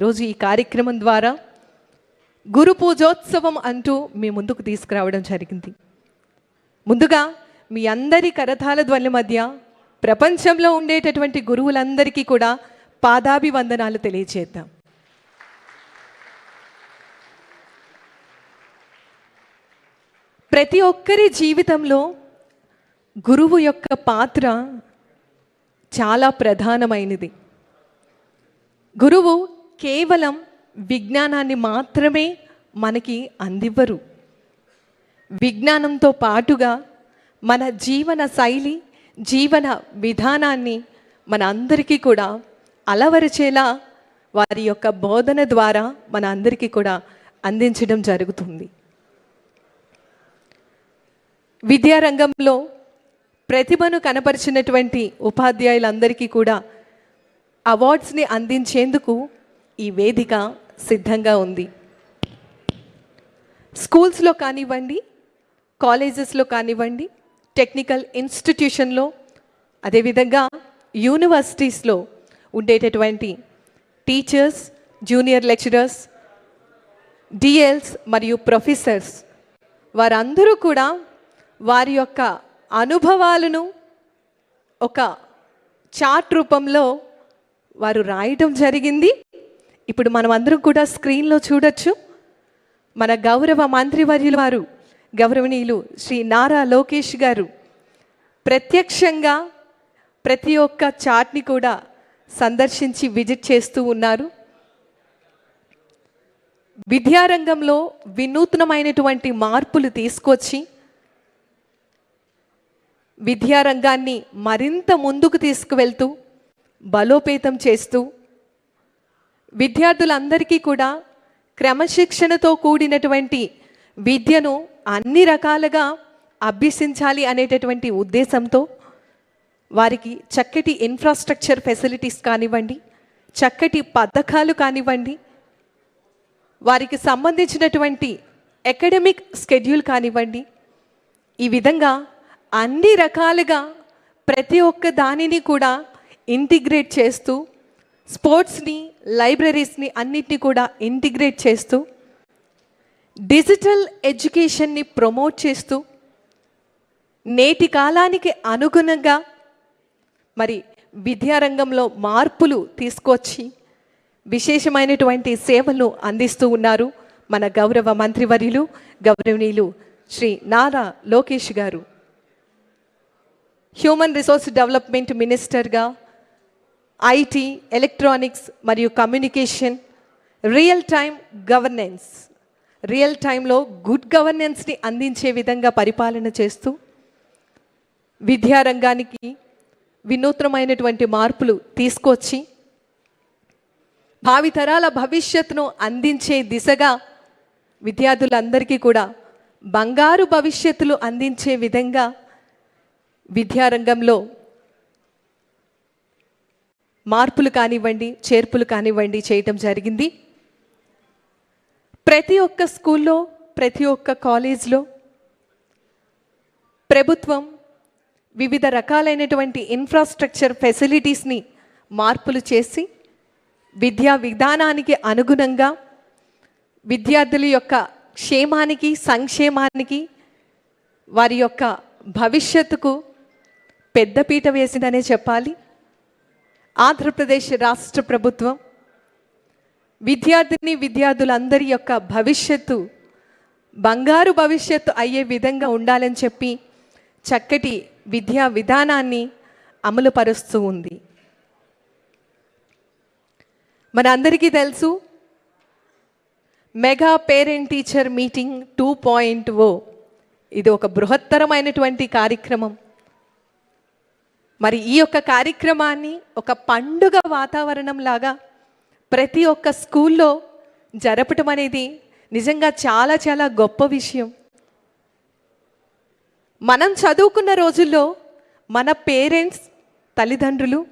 రోజు ఈ కార్యక్రమం ద్వారా గురు పూజోత్సవం అంటూ మీ ముందుకు తీసుకురావడం జరిగింది. ముందుగా మీ అందరి కరతాల ధ్వనుల మధ్య ప్రపంచంలో ఉండేటటువంటి గురువులందరికీ కూడా పాదాభివందనాలు తెలియజేద్దాం ప్రతి ఒక్కరి జీవితంలో గురువు యొక్క పాత్ర చాలా ప్రధానమైనది. గురువు కేవలం విజ్ఞానాన్ని మాత్రమే మనకి అందివ్వరు. విజ్ఞానంతో పాటుగా మన జీవన శైలి జీవన విధానాన్ని మన అందరికీ కూడా అలవరిచేలా వారి యొక్క బోధన ద్వారా మన అందరికీ కూడా అందించడం జరుగుతుంది. విద్యారంగంలో ప్రతిభను కనపరిచినటువంటి ఉపాధ్యాయులందరికీ కూడా అవార్డ్స్ని అందించేందుకు ఈ వేదిక సిద్ధంగా ఉంది. స్కూల్స్లో కానివ్వండి కాలేజెస్లో కానివ్వండి టెక్నికల్ ఇన్స్టిట్యూషన్లో అదేవిధంగా యూనివర్సిటీస్లో ఉండేటటువంటి టీచర్స్ జూనియర్ లెక్చరర్స్ డిఎల్స్ మరియు ప్రొఫెసర్స్ వారందరూ కూడా వారి యొక్క అనుభవాలను ఒక చార్ట్ రూపంలో వారు రాయటం జరిగింది. ఇప్పుడు మనం అందరం కూడా స్క్రీన్లో చూడొచ్చు. మన గౌరవ మంత్రివర్యుల వారు గౌరవనీయులు శ్రీ నారా లోకేష్ గారు. ప్రత్యక్షంగా ప్రతి ఒక్క చాట్ని కూడా సందర్శించి విజిట్ చేస్తూ ఉన్నారు. విద్యారంగంలో వినూత్నమైనటువంటి మార్పులు తీసుకొచ్చి విద్యారంగాన్ని మరింత ముందుకు తీసుకువెళ్తూ బలోపేతం చేస్తూ విద్యార్థులందరికీ కూడా క్రమశిక్షణతో కూడినటువంటి విద్యను అన్ని రకాలుగా అభ్యసించాలి అనేటటువంటి ఉద్దేశంతో వారికి చక్కటి ఇన్ఫ్రాస్ట్రక్చర్ ఫెసిలిటీస్ కానివ్వండి చక్కటి పథకాలు కానివ్వండి వారికి సంబంధించినటువంటి అకాడమిక్ స్కెడ్యూల్ కానివ్వండి ఈ విధంగా అన్ని రకాలుగా ప్రతి ఒక్క దానిని కూడా ఇంటిగ్రేట్ చేస్తూ స్పోర్ట్స్ని లైబ్రరీస్ని అన్నిటినీ కూడా ఇంటిగ్రేట్ చేస్తూ డిజిటల్ ఎడ్యుకేషన్ని ప్రమోట్ చేస్తూ నేటి కాలానికి అనుగుణంగా మరి విద్యారంగంలో మార్పులు తీసుకొచ్చి విశేషమైనటువంటి సేవలు అందిస్తూ ఉన్నారు మన గౌరవ మంత్రివర్యులు గౌరవనీయులు శ్రీ నారా లోకేష్ గారు. హ్యూమన్ రిసోర్స్ డెవలప్మెంట్ మినిస్టర్గా ఐటీ ఎలక్ట్రానిక్స్ మరియు communication real time governance. Real టైంలో గుడ్ గవర్నెన్స్ని అందించే విధంగా పరిపాలన చేస్తూ విద్యారంగానికి వినూత్నమైనటువంటి మార్పులు తీసుకొచ్చి భావితరాల భవిష్యత్తును అందించే దిశగా విద్యార్థులందరికీ కూడా బంగారు భవిష్యత్తులు అందించే విధంగా విద్యారంగంలో మార్పులు కానివ్వండి చేర్పులు కానివ్వండి చేయటం జరిగింది. ప్రతి ఒక్క స్కూల్లో ప్రతి ఒక్క కాలేజ్లో ప్రభుత్వం వివిధ రకాలైనటువంటి ఇన్ఫ్రాస్ట్రక్చర్ ఫెసిలిటీస్ని మార్పులు చేసి విద్యా విధానానికి అనుగుణంగా విద్యార్థుల యొక్క క్షేమానికి సంక్షేమానికి వారి యొక్క భవిష్యత్తుకు పెద్దపీట వేసిందనే చెప్పాలి. ఆంధ్రప్రదేశ్ రాష్ట్ర ప్రభుత్వం విద్యార్థిని విద్యార్థులందరి యొక్క భవిష్యత్తు బంగారు భవిష్యత్తు అయ్యే విధంగా ఉండాలని చెప్పి చక్కటి విద్యా విధానాన్ని అమలుపరుస్తూ ఉంది. మనందరికీ తెలుసు mega parent teacher meeting two point O. ఇది ఒక బృహత్తరమైనటువంటి కార్యక్రమం. మరి ఈ యొక్క కార్యక్రమాన్ని ఒక పండుగ వాతావరణం లాగా ప్రతి ఒక్క స్కూల్లో జరపటం అనేది నిజంగా చాలా చాలా గొప్ప విషయం. మనం చదువుకున్న రోజుల్లో మన పేరెంట్స్ తల్లిదండ్రులు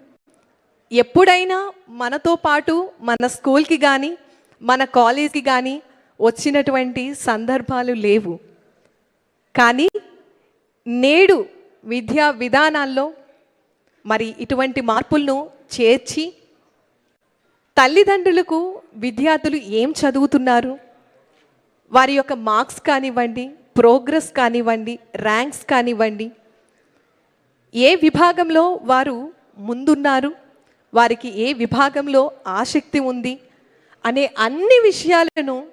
ఎప్పుడైనా మనతో పాటు మన స్కూల్కి కానీ మన కాలేజ్కి కానీ వచ్చినటువంటి సందర్భాలు లేవు. కానీ నేడు విద్యా విధానాల్లో మరి ఇటువంటి మార్పులను చేర్చి తల్లిదండ్రులకు విద్యార్థులు ఏం చదువుతున్నారు? వారి యొక్క మార్క్స్ కానివ్వండి ప్రోగ్రెస్ కానివ్వండి ర్యాంక్స్ కానివ్వండి ఏ విభాగంలో వారు ముందున్నారు? వారికి ఏ విభాగంలో ఆసక్తి ఉంది? అనే అన్ని విషయాలను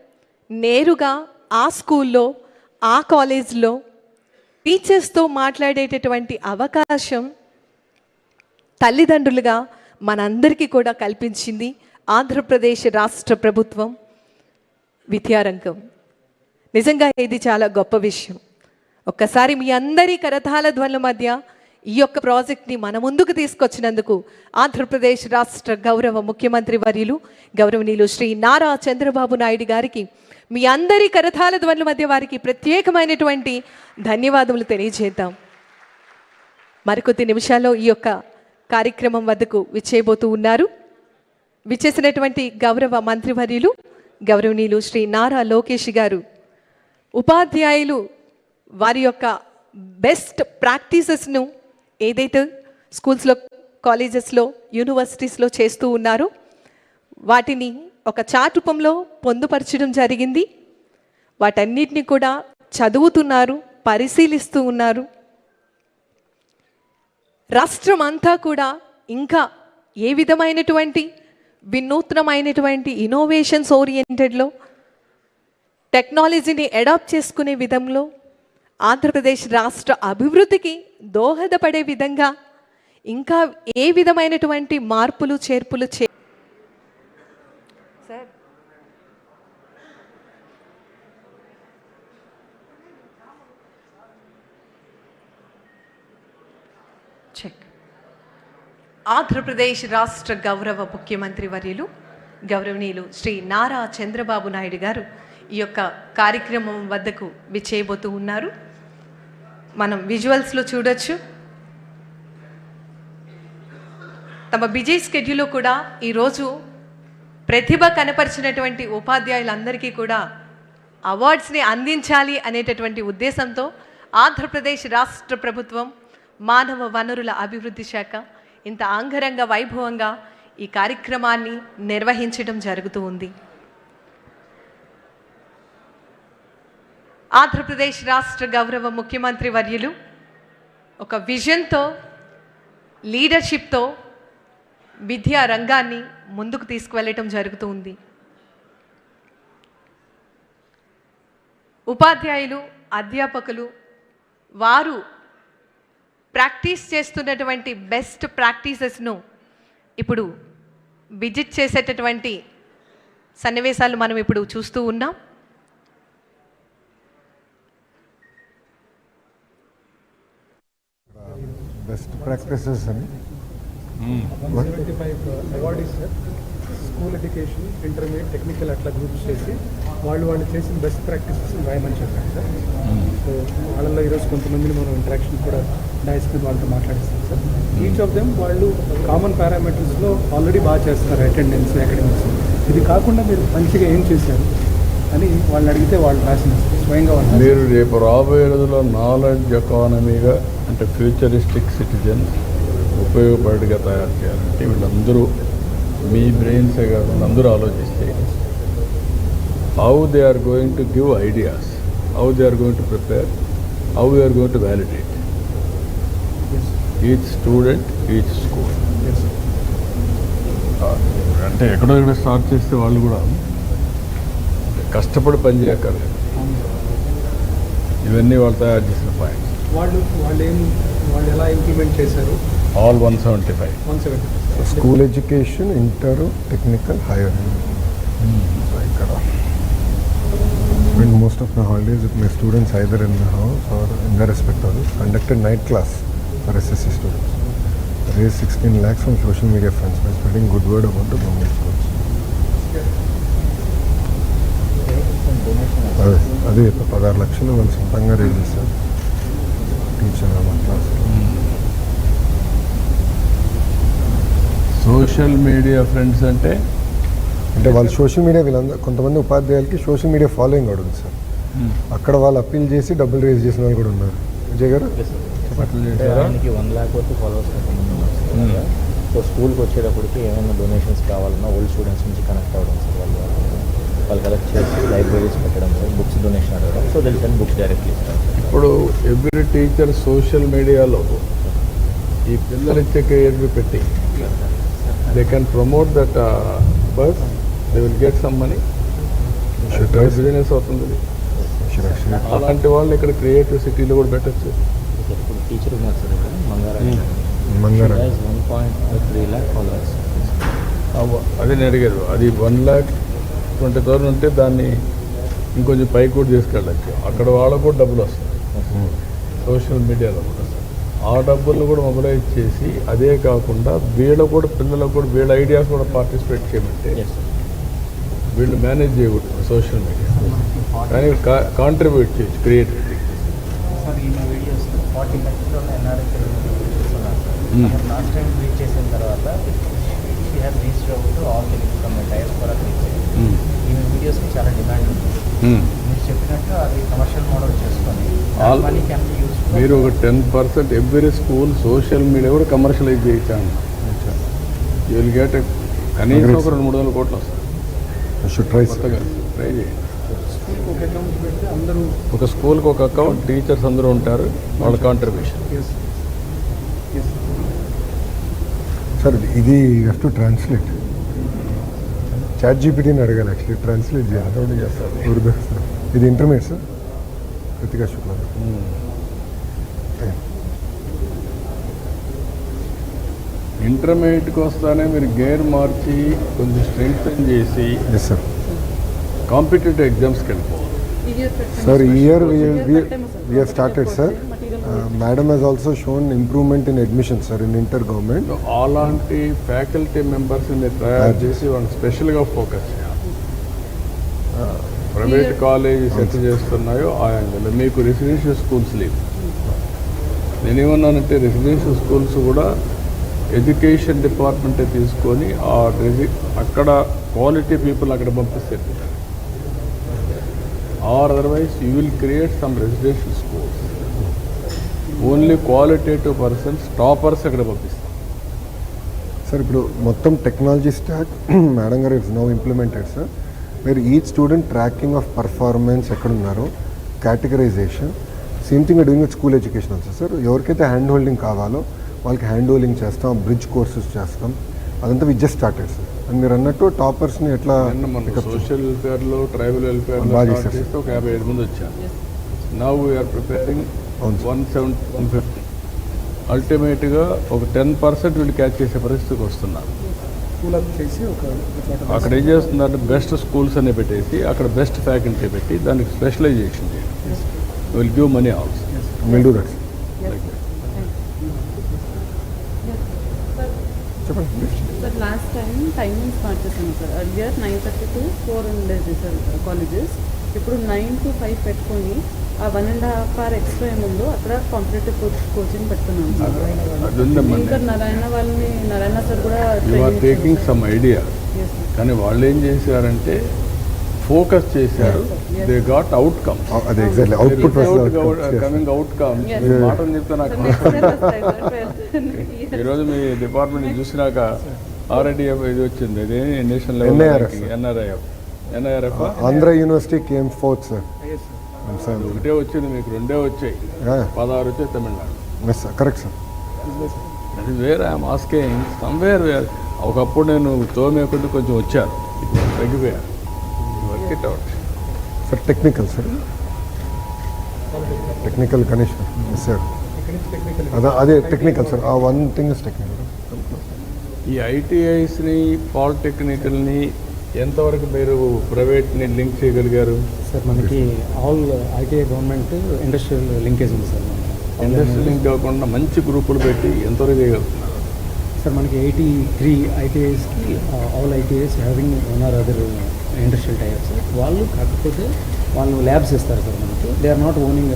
నేరుగా ఆ స్కూల్లో ఆ కాలేజ్లో టీచర్స్తో మాట్లాడేటటువంటి అవకాశం తల్లిదండ్రులుగా మనందరికీ కూడా కల్పించింది ఆంధ్రప్రదేశ్ రాష్ట్ర ప్రభుత్వం విద్యారంగం. నిజంగా ఇది చాలా గొప్ప విషయం. ఒక్కసారి మీ అందరి కరతాల ధ్వనుల మధ్య ఈ యొక్క ప్రాజెక్ట్ని మన ముందుకు తీసుకొచ్చినందుకు ఆంధ్రప్రదేశ్ రాష్ట్ర గౌరవ ముఖ్యమంత్రి వర్యులు గౌరవనీయులు శ్రీ నారా చంద్రబాబు నాయుడు గారికి మీ అందరి కరతాల ధ్వనుల మధ్య వారికి ప్రత్యేకమైనటువంటి ధన్యవాదములు తెలియజేద్దాం. మరికొద్ది నిమిషాల్లో ఈ యొక్క కార్యక్రమం వద్దకు విచ్చేయబోతూ ఉన్నారు. విచ్చేసినటువంటి గౌరవ మంత్రివర్యులు గౌరవనీయులు శ్రీ నారా లోకేష్ గారు ఉపాధ్యాయులు వారి యొక్క బెస్ట్ ప్రాక్టీసెస్ను ఏదైతే స్కూల్స్లో కాలేజెస్లో యూనివర్సిటీస్లో చేస్తూ ఉన్నారో వాటిని ఒక చాట్ రూపంలో పొందుపరచడం జరిగింది. వాటన్నిటిని కూడా చదువుతున్నారు పరిశీలిస్తూ ఉన్నారు. రాష్ట్రం అంతా కూడా ఇంకా ఏ విధమైనటువంటి వినూత్నమైనటువంటి ఇన్నోవేషన్స్ ఓరియంటెడ్లో టెక్నాలజీని అడాప్ట్ చేసుకునే విధంలో ఆంధ్రప్రదేశ్ రాష్ట్ర అభివృద్ధికి దోహదపడే విధంగా ఇంకా ఏ విధమైనటువంటి మార్పులు చేర్పులు చే సార్ చెక్ ఆంధ్రప్రదేశ్ రాష్ట్ర గౌరవ ముఖ్యమంత్రి వర్యులు గౌరవనీయులు శ్రీ నారా చంద్రబాబు నాయుడు గారు ఈ యొక్క కార్యక్రమం వద్దకు విచ్చేయబోతూ ఉన్నారు. మనం విజువల్స్లో చూడొచ్చు. తమ బిజీ స్కెడ్యూల్లో కూడా ఈరోజు ప్రతిభ కనపరిచినటువంటి ఉపాధ్యాయులందరికీ కూడా అవార్డ్స్ని అందించాలి అనేటటువంటి ఉద్దేశంతో ఆంధ్రప్రదేశ్ రాష్ట్ర ప్రభుత్వం మానవ వనరుల అభివృద్ధి శాఖ ఇంత ఆంగరంగ వైభవంగా ఈ కార్యక్రమాన్ని నిర్వహించడం జరుగుతూ ఉంది. ఆంధ్రప్రదేశ్ రాష్ట్ర గౌరవ ముఖ్యమంత్రి వర్యులు ఒక విజన్తో లీడర్షిప్తో విద్యా రంగాన్ని ముందుకు తీసుకువెళ్ళటం జరుగుతూ ఉంది. ఉపాధ్యాయులు అధ్యాపకులు వారు ప్రాక్టీస్ చేస్తున్నటువంటి బెస్ట్ ప్రాక్టీసెస్ను ఇప్పుడు విజిట్ చేసేటటువంటి సన్నివేశాలు మనం ఇప్పుడు చూస్తూ ఉన్నాం. బెస్ట్ ప్రాక్టీసెస్ అని. స్కూల్ ఎడ్యుకేషన్ ఇంటర్మీడియట్ టెక్నికల్ అట్లా గ్రూప్స్ చేసి వాళ్ళు వాళ్ళు చేసిన బెస్ట్ ప్రాక్టీసెస్ రాయమని చెప్పారు సార్. సో వాళ్ళలో ఈరోజు కొంతమందిని మనం ఇంటరాక్షన్ కూడా డైస్ మీద వాళ్ళతో మాట్లాడిస్తాం సార్. ఈచ్ ఆఫ్ దెమ్ వాళ్ళు కామన్ పారామీటర్స్లో ఆల్రెడీ బాగా చేస్తారు అటెండెన్స్ అకాడమిక్స్ ఇది కాకుండా మీరు మంచిగా ఏం చేశారు అని వాళ్ళని అడిగితే వాళ్ళు రాసిన స్వయంగా వాళ్ళు మీరు రేపు రాబోయే రోజుల్లో నాలెడ్జ్ ఎకానమీగా అంటే ఫ్యూచరిస్టిక్ సిటిజన్ ఉపయోగపడిగా తయారు చేయాలంటే వీళ్ళందరూ మీ బ్రెయిన్సే కాకుండా అందరూ ఆలోచిస్తే how they are going to give ideas how they are going to prepare how they are going to validate each student each school అంటే ఎక్కడో ఎక్కడ స్టార్ట్ చేస్తే వాళ్ళు కూడా కష్టపడి పని చేయక్కర్లేదు. ఇవన్నీ వాళ్ళు తయారు చేసిన పాయింట్స్ వాళ్ళు వాళ్ళు ఏం వాళ్ళు ఎలా ఇంప్లిమెంట్ చేశారు? All one seventy five school education inter technical higher ఇక్కడ most of my holidays my students either in house or in the respect of conducted night class for SSC students raise sixteen lakhs from social media friends by spreading good word about government schools అదే అదే పదహారు లక్షలు వాళ్ళు సొంతంగా raise చేస్తారు teacher మన క్లాస్లో social media friends అంటే? అంటే వాళ్ళు సోషల్ మీడియా వీళ్ళందరూ కొంతమంది ఉపాధ్యాయులకి సోషల్ మీడియా ఫాలోయింగ్ కూడా ఉంది సార్. అక్కడ వాళ్ళు అప్పీల్ చేసి డబ్బులు రేజ్ చేసిన వాళ్ళు కూడా ఉన్నారు. విజయ్ గారు? వన్ ల్యాక్ వరకు ఫాలోవర్స్. సో స్కూల్కి వచ్చేటప్పటికి ఏమైనా డొనేషన్స్ కావాలన్నా ఓల్డ్ స్టూడెంట్స్ నుంచి కనెక్ట్ అవ్వడం సార్ వాళ్ళు. వాళ్ళు కలెక్ట్ చేసి లైబ్రరీస్ పెట్టడం సార్ బుక్స్ డొనేషన్ అడగడం. So they'll send books directly sir ఇప్పుడు ఎవ్రీ టీచర్ సోషల్ మీడియాలో ఈ పిల్లలు ఇచ్చే కెరియర్ పెట్టి they can promote that bus they will get some money try. Business అవుతుంది. అలాంటి వాళ్ళు ఇక్కడ క్రియేటివ్ సిటీలో కూడా పెట్టచ్చు. టీచర్ ఉన్నారు సార్ ఇక్కడ మంగారా. One point three lakh followers అదే నేను అడిగారు. అది వన్ ల్యాక్ ట్వంటీ థౌసండ్ ఉంటే దాన్ని ఇంకొంచెం పైకి కూడా తీసుకెళ్ళచ్చు. అక్కడ వాళ్ళకు కూడా డబ్బులు వస్తాయి. సోషల్ మీడియాలో కూడా. ఆ డబ్బులను కూడా మొబిలైజ్ చేసి అదే కాకుండా వీళ్ళకు కూడా పిల్లలకు కూడా వీళ్ళ ఐడియాస్ కూడా పార్టిసిపేట్ చేయమంటే వీళ్ళు మేనేజ్ చేయకూడదు సోషల్ మీడియా. కానీ కాంట్రిబ్యూట్ చేయొచ్చు లాస్ట్ టైం రీచ్ చేసిన తర్వాత she has reach out all the from tiers కూడా రీచ్ ఈ వీడియోస్కి చాలా డిమాండ్ ఉంది మీరు చెప్పినట్టు అది కమర్షియల్ మోడల్ చేసుకొని మీరు ఒక ten percent every school social media కూడా కమర్షియలైజ్ చేయించాను యూ విల్ గెట్ కనీసం ఒక రెండు మూడు వందల కోట్లు వస్తాయి. షుడ్ ట్రై ట్రై చేయండి ఒక స్కూల్కి ఒక అకౌంట్ టీచర్స్ అందరూ ఉంటారు వాళ్ళ కాంట్రిబ్యూషన్ సార్ ఇది హ్యావ్ టు ట్రాన్స్లేట్ చాట్ జీపీటీని అడగాలి యాక్చువల్లీ ట్రాన్స్లేట్ చేయాలి. ఉర్దూ. ఇది ఇంటర్మీడియట్ సార్ కృతికా శుక్లా. ఇంటర్మీడియట్కి వస్తానే మీరు గేర్ మార్చి కొంచెం స్ట్రెంగ్తన్ చేసి ఎస్ సార్ కాంపిటేటివ్ ఎగ్జామ్స్కి వెళ్ళిపోవాలి. Sir, here we we we Uh, Madam has also shown improvement in admission, sir, in inter-government. అలాంటి ఫ్యాకల్టీ మెంబర్స్ని తయారు చేసి వాళ్ళని స్పెషల్గా ఫోకస్ చేయాలి ప్రైవేట్ కాలేజ్ సెట్ చేస్తున్నాయో ఆ యాంగిల్ మీకు రెసిడెన్షియల్ స్కూల్స్ లేవు. నేనేమన్నానంటే రెసిడెన్షియల్ స్కూల్స్ కూడా ఎడ్యుకేషన్ డిపార్ట్మెంటే తీసుకొని ఆ రెసి అక్కడ క్వాలిటీ పీపుల్ అక్కడ పంపిస్తే or otherwise you will create some residential schools only qualitative persons toppers అక్కడ పంపిస్తాం. సార్ ఇప్పుడు మొత్తం టెక్నాలజీ స్టాక్ మేడం గారు ఇట్స్ నో ఇంప్లిమెంటెడ్ సార్. మీరు each student tracking of performance ఎక్కడున్నారో categorisation same thing doing with school education also sir. ఎవరికైతే hand holding కావాలో వాళ్ళకి హ్యాండ్ హోల్డింగ్ చేస్తాం బ్రిడ్జ్ కోర్సెస్ చేస్తాం. అదంతా we just started sir. And మీరు అన్నట్టు టాపర్స్ని ఎట్లా? సోషల్ వెల్ఫేర్లో ట్రైబల్ వెల్ఫేర్లో ఒక యాభై ఐదు మంది వచ్చారు. Now we're preparing. One seven one fifty. అల్టిమేట్గా ఒక టెన్ పర్సెంట్ వీళ్ళు క్యాచ్ చేసే పరిస్థితికి వస్తున్నారు అక్కడ ఏం చేస్తుందంటే బెస్ట్ స్కూల్స్ అనే పెట్టేసి అక్కడ బెస్ట్ ఫ్యాకల్టీ పెట్టి దానికి స్పెషలైజేషన్ చేయండి will give money also will do that చెప్పండి sir last time timings మార్చేసాను sir earlier nine thirty to four ఉండేది సార్ కాలేజెస్ ఇప్పుడు నైన్ టు ఫైవ్ పెట్టుకొని ఆ one and half hour extra ఏముందో అక్కడ కాంపిటేటివ్ కోచింగ్ పెడుతున్నాం ఇంకా నారాయణ వాళ్ళని నారాయణ సార్ కూడా ఆర్ టేకింగ్ సమ్ ఐడియా. కానీ వాళ్ళు ఏం చేశారంటే ఫోకస్ చేశారు. దే గాట్ అవుట్కమ్ అదే exactly output coming outcome Yes. మాటలు చెప్తే నాకు. ఈరోజు మీ డిపార్ట్మెంట్ చూసినాక ఆర్ఐడిఎఫ్ ఇది వచ్చింది. ఇది national sir. NRIF NIRF Andhra university came fourth sir ఒకటే వచ్చింది మీకు రెండే వచ్చాయి. పదహారు వచ్చాయి తమిళనాడు. సార్ కరెక్ట్ సార్ అది వేరే ఐఎమ్ ఆస్కింగ్ సమ్వేర్ వేర్ ఒకప్పుడు నేను తోమే కొద్ది కొంచెం వచ్చాను తగ్గిపోయాను work it out sir technical sir technical Ganesh sir అదే అదే టెక్నికల్ సార్ ఆ వన్ థింగ్ ఇస్ టెక్నికల్ ఈ ఐటీఐస్ని పాలిటెక్నికల్ని ఎంతవరకు మీరు ప్రైవేట్ని లింక్ చేయగలిగారు? సార్ మనకి all ITI government industrial linkage ఉంది సార్. మనకి. ఇండస్ట్రీ లింక్ కాకుండా మంచి గ్రూపులు పెట్టి ఎంతవరకు చేయగలుగుతున్నారు? సార్ మనకి eighty three ఐటీఐస్కి all ITIs having one or other industrial types వాళ్ళు కాకపోతే వాళ్ళు ల్యాబ్స్ ఇస్తారు సార్ మనకి. They are not owning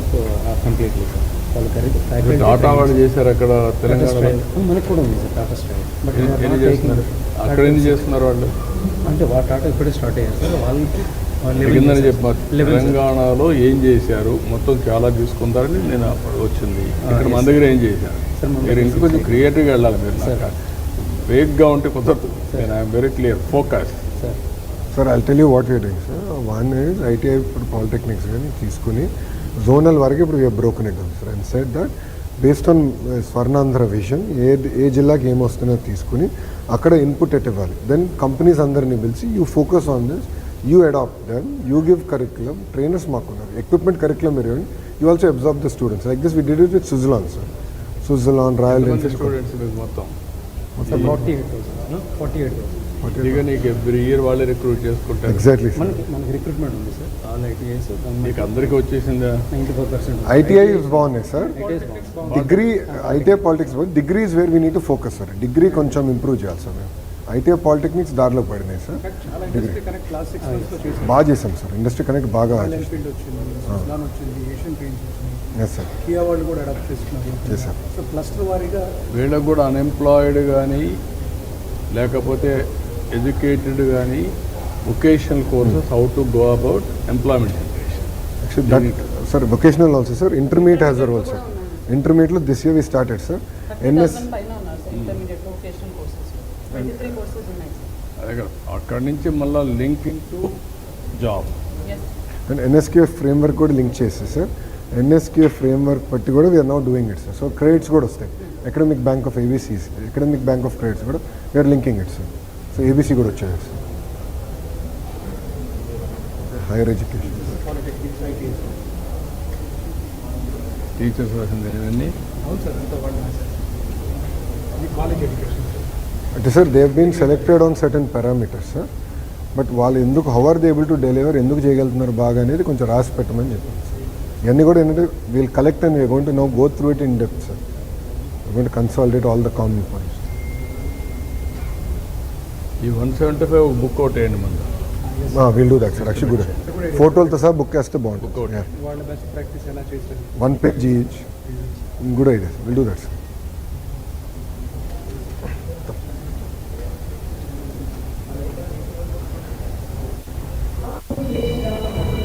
completely sir Tata వాళ్ళు చేశారు. అక్కడ తెలంగాణలో? మనకి కూడా ఉంది సార్ టాటా బట్ చేస్తున్నారు అక్కడ ఎన్ని చేస్తున్నారు? వాళ్ళు? అంటే వాళ్ళ టాటా ఇప్పుడే స్టార్ట్ అయ్యారు సార్. వాళ్ళకి కిందని. చెప్పారు. తెలంగాణలో ఏం చేశారు? మొత్తం చాలా తీసుకుంటారని నేను అప్పుడు వచ్చింది ఇక్కడ మన. దగ్గర ఏం చేశారు? మీరు ఇంకా దగ్గర కొంచెం క్రియేటివ్గా వెళ్ళాలి మీరు వేగ్గా ఉంటే కుదరదు. నేను I'm very clear focus. Sir. Sir I tell you what we're doing sir one is ITI ఇప్పుడు పాలిటెక్నిక్స్ కానీ తీసుకుని జోనల్ వరకు ఇప్పుడు we're broken it sir and set that based on Swarnandhra vision ఏ ఏ జిల్లాకి ఏం వస్తుందో తీసుకుని అక్కడ ఇన్పుట్ ఎట్ ఇవ్వాలి. దెన్ కంపెనీస్ అందరినీ పిలిచి you focus on this you adopt then you give curriculum trainers మాకున్నారు equipment curriculum మీరు you also observe the students like this we did it with Switzerland sir Switzerland royal exactly మనకి recruitment ఉంది sir all ITIs మీకు అందరికీ వచ్చేసిందా? Ninety four percent. ITI బాగున్నాయి sir degree ITI politics degree is where we need to focus sir degree కొంచెం improve చేయాలి sir మేము ITI polytechnics దారిలో పడినాయి సార్ చాలా ఇండస్ట్రీ కనెక్ట్ క్లాస్ సిక్స్ మంత్స్లో చేసాం బాగా చేసాం సార్ ఇండస్ట్రీ కనెక్ట్ బాగా ఎస్ సార్ కియా వాళ్ళు కూడా అడాప్ట్ చేస్తున్నారు. Yes, sir. సో క్లస్టర్ వారీగా వీళ్ళకు కూడా అన్ఎంప్లాయిడ్ కానీ లేకపోతే ఎడ్యుకేటెడ్ కానీ vocational courses how to go about employment generation actually that sir vocational also sir intermediate has there also ఇంటర్మీడియట్లో this year we started sir NS పైన ఉన్నారు sir intermediate vocational courses twenty three courses ఉన్నాయి అక్కడి నుంచి మళ్ళీ linking to job and NSQF framework కూడా link చేసి sir NSQF framework బట్టి కూడా we're now doing it sir so credits కూడా వస్తాయి. Academic bank of ABCs academic bank of credits కూడా we're linking it sir so ABC కూడా వచ్చాయి sir higher education. Teachers ఇవన్నీ అంటే sir they been selected on certain parameters sir but వాళ్ళు ఎందుకు how are they able to deliver ఎందుకు చేయగలుగుతున్నారు బాగా అనేది కొంచెం రాసి పెట్టమని చెప్పాను సార్ ఇవన్నీ కూడా ఏంటంటే we'll collect and to know go through it in depth sir going to consolidate all the common points ఈ one seventy five book out వేయండి ముందు. Will do that sir actual good ఫోటోలతో సహా బుక్ వేస్తే బాగుంటుంది one page each good idea will do that sir